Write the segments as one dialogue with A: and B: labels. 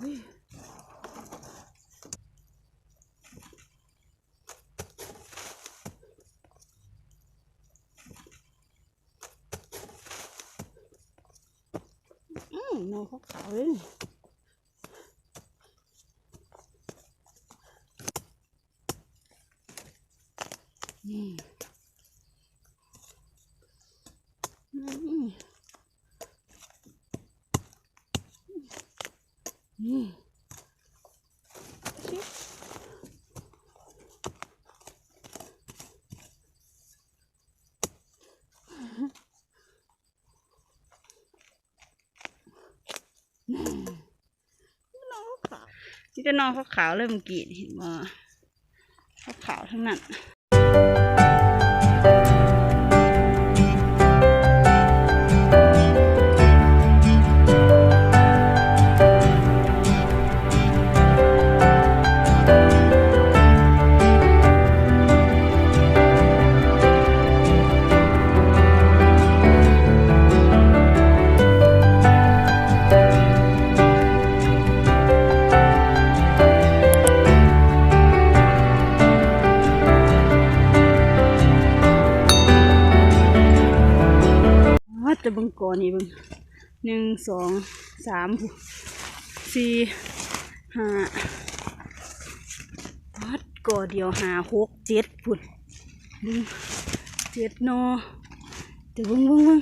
A: อืมนอนเขาขาวเลยนี่นี่อืมนี่ชิน้องขาวนี่ จะนอนเขาขาวเลยเมื่อกี้นี่เห็นมาเขาขาวทั้งนั้น นี่เบังหนึ่งสองสามสี่ห้าวัดก่อเดียวหาหกเจ็ดพุ่นหนึ่งเจ็ดนอเดี๋ยวเบิ่งเบิ่งเบิ่ง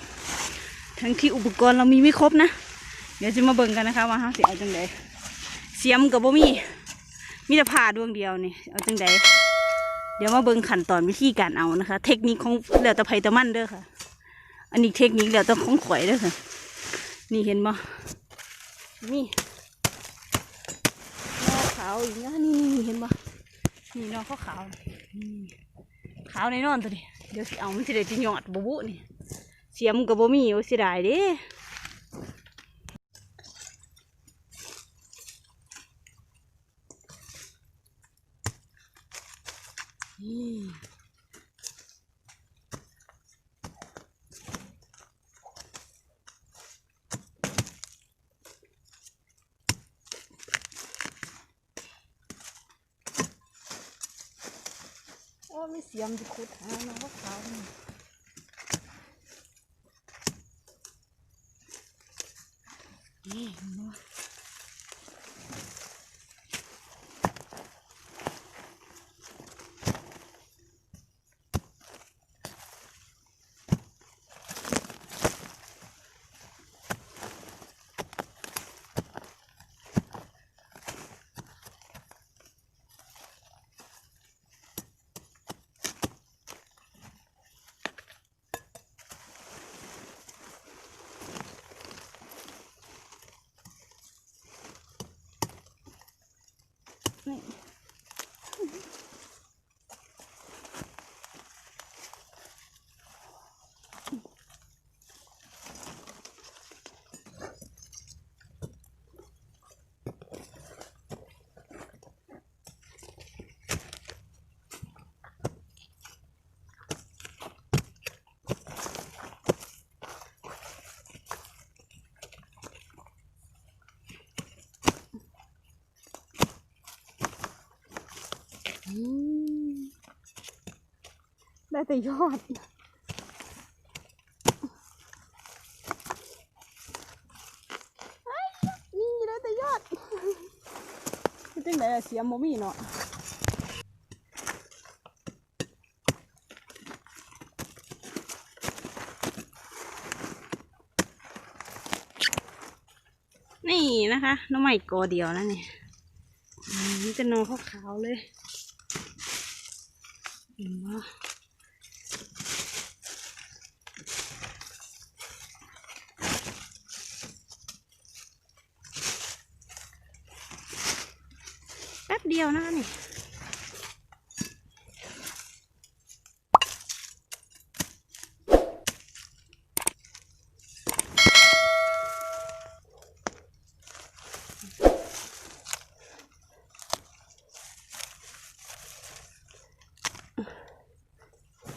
A: ทั้งที่อุปกรณ์เรามีไม่ครบนะ เดี๋ยวจะมาเบิ่งกันนะคะว่าเราสิเอาจังไดเสียมกับบ่มีมีแต่ผ่าดวงเดียวนี่เอาจังไดเดี๋ยวมาเบิ่งขั้นตอนวิธีการเอานะคะ เทคนิคของแล้วแต่ไผต่มันเด้อค่ะ อันนี้เทคนิคเดี๋ยวต้องของข่อยด้วยค่ะ นี่เห็นบ่นี่นอขาวอีกนะนี่นี่เห็นบ่นี่นอเขาขาวนี่ขาวในนอนตัวนี้ เดี๋ยวสิเอามันสิได้ที่ยอดบุบุนี่ เสียมกับบ่มีโอ้สิได้เด้นี่โอ้มีเสียมจะขุดหานอขาวๆนี่นี่เห็นบ่นี่อืมได้ แต่ยอด นี่ได้แต่ยอดคือจังไดอะเสียมบ่มีเนาะนี่นะคะน้องใหม่กอเดียวแล้วเนี่ยนี่จะนอนขาวๆเลยเห็นบ่แป๊ เดียวนะนี่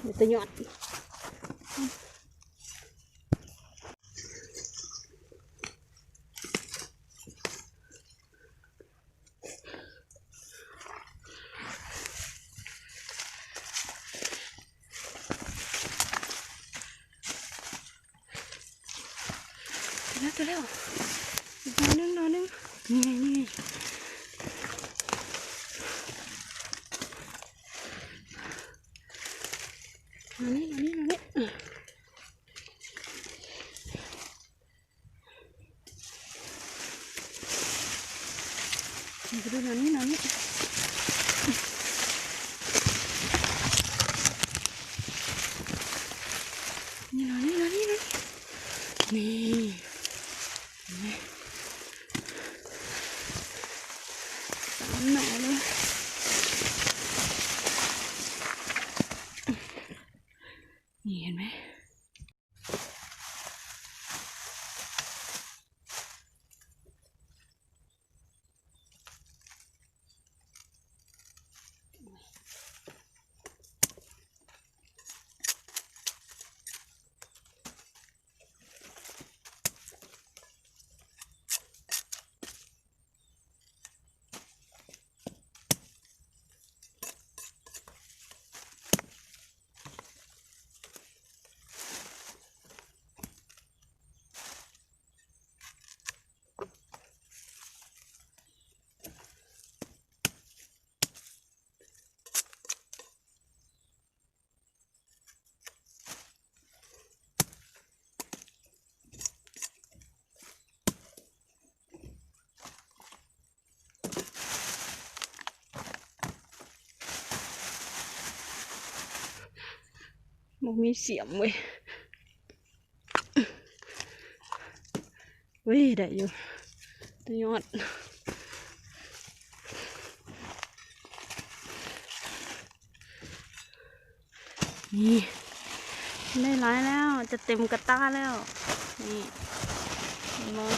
A: เดี๋ยวจะหยอด แล้วเจอแล้วนอนนึงนอนนึงนี่ไงนี่ไงนอนี้หนอนี้หนอนนี่ดูนอนี้หนอนนี่หนอนี้หนอนี้หนอนี้นี่เห็นไหมสามห นี่เห็นไหม มันมีเสียมเว้ยเว้ยได้อยู่ตัวยอดนี่ได้ร้ายแล้วจะเต็มกระต้าแล้ว นี่เห็นไหมนี่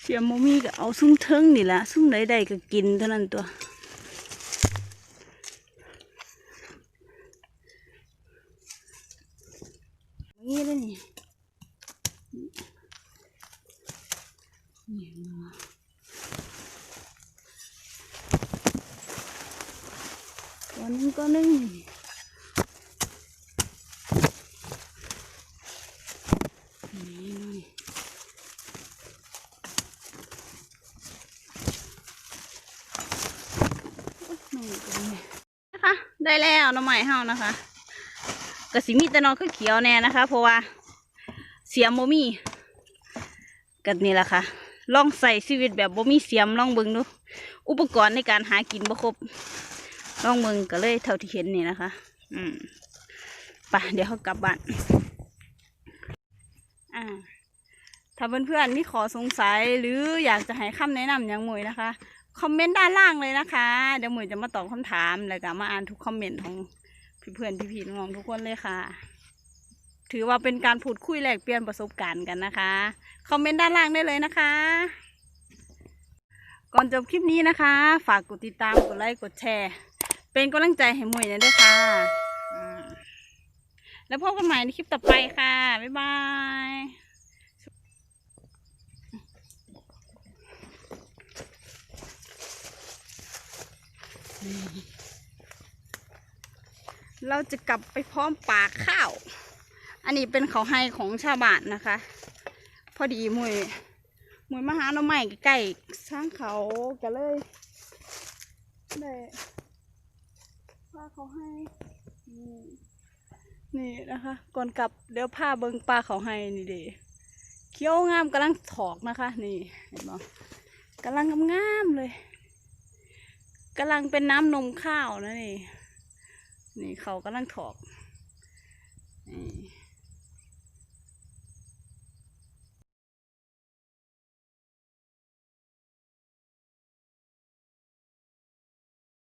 A: เสียมโมมีก็เอาซุ้มเทิงนี่แหละซุ้มใดๆก็กินเท่านั้นตัวนี่เลยนี่นี่มาก้อนหนึงก้อนหนึงนี่นี่เลยโอ๊ยไม่เป็นไรนะคะ ได้แล้วน้ำใหม่เฮานะคะกระสิมีแต่นอนคือเขียวแน่นะคะ เพราะว่าเสียมโมมีกันนี่แหละค่ะลองใส่ชีวิตแบบโมมีเสียมลองเบิ่งดู อุปกรณ์ในการหากินบ่ครบลองเบิ่งก็เลยเท่าที่เห็นนี่นะคะ อืมไปเดี๋ยวเขากลับบ้านอ่าถ้าเพื่อนๆมีขอสงสัยหรืออยากจะให้คำแนะนำอย่างมวยนะคะ คอมเมนต์ด้านล่างเลยนะคะ เดี๋ยวหมวยจะมาตอบคำถามแล้วก็มาอ่านทุกคอมเมนต์ของเพื่อนๆพี่ๆน้องๆทุกคนเลยค่ะ ถือว่าเป็นการพูดคุยแลกเปลี่ยนประสบการณ์กันนะคะ คอมเมนต์ด้านล่างได้เลยนะคะ ก่อนจบคลิปนี้นะคะ ฝากกดติดตามกดไลค์กดแชร์ เป็นกำลังใจให้มวยนะด้วยค่ะแล้วพบกันใหม่ในคลิปต่อไปค่ะ บ๊ายบาย เราจะกลับไปพร้อมป่าข้าว อันนี้เป็นเขาให้ของชาวบ้านนะคะ พอดีมวยมวยมาหาหน่อไม้ใกล้ๆสร้างเขาก็เลยได้พาเขาให้นี่นะคะ ก่อนกลับเดี๋ยวพาเบิงปลาเขาให้นี่เด้เขียวงามกำลังถอกนะคะ นี่เห็นไหมกำลังงามๆเลย กำลังเป็นน้ำนมข้าวนะนี่ นี่เขากำลังถอก